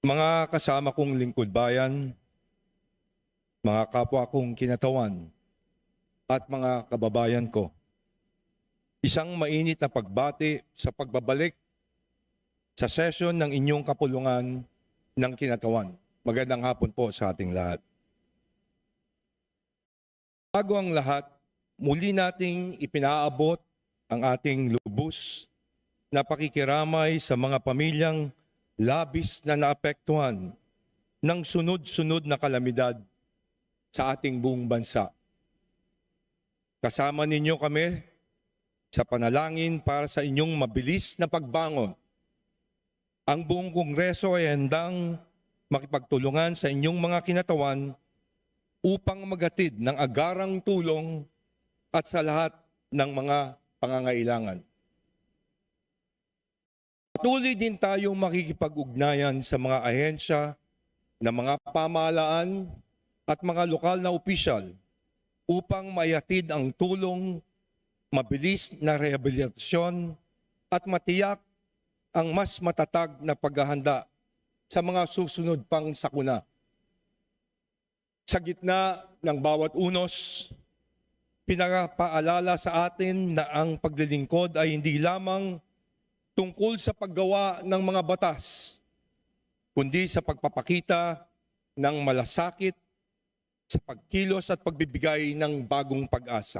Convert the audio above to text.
Mga kasama kong lingkod bayan, mga kapwa kong kinatawan, at mga kababayan ko, isang mainit na pagbati sa pagbabalik sa session ng inyong kapulungan ng kinatawan. Magandang hapon po sa ating lahat. Bago ang lahat, muli nating ipinaabot ang ating lubos na pakikiramay sa mga pamilyang labis na naapektuhan ng sunod-sunod na kalamidad sa ating buong bansa. Kasama ninyo kami sa panalangin para sa inyong mabilis na pagbangon. Ang buong Kongreso ay handang makipagtulungan sa inyong mga kinatawan upang magatid ng agarang tulong at sa lahat ng mga pangangailangan. Patuloy din tayong makikipag-ugnayan sa mga ahensya ng mga pamahalaan at mga lokal na opisyal upang mayatid ang tulong, mabilis na rehabilitasyon at matiyak ang mas matatag na paghahanda sa mga susunod pang sakuna. Sa gitna ng bawat unos, pinapaalala sa atin na ang paglilingkod ay hindi lamang tungkol sa paggawa ng mga batas, kundi sa pagpapakita ng malasakit sa pagkilos at pagbibigay ng bagong pag-asa.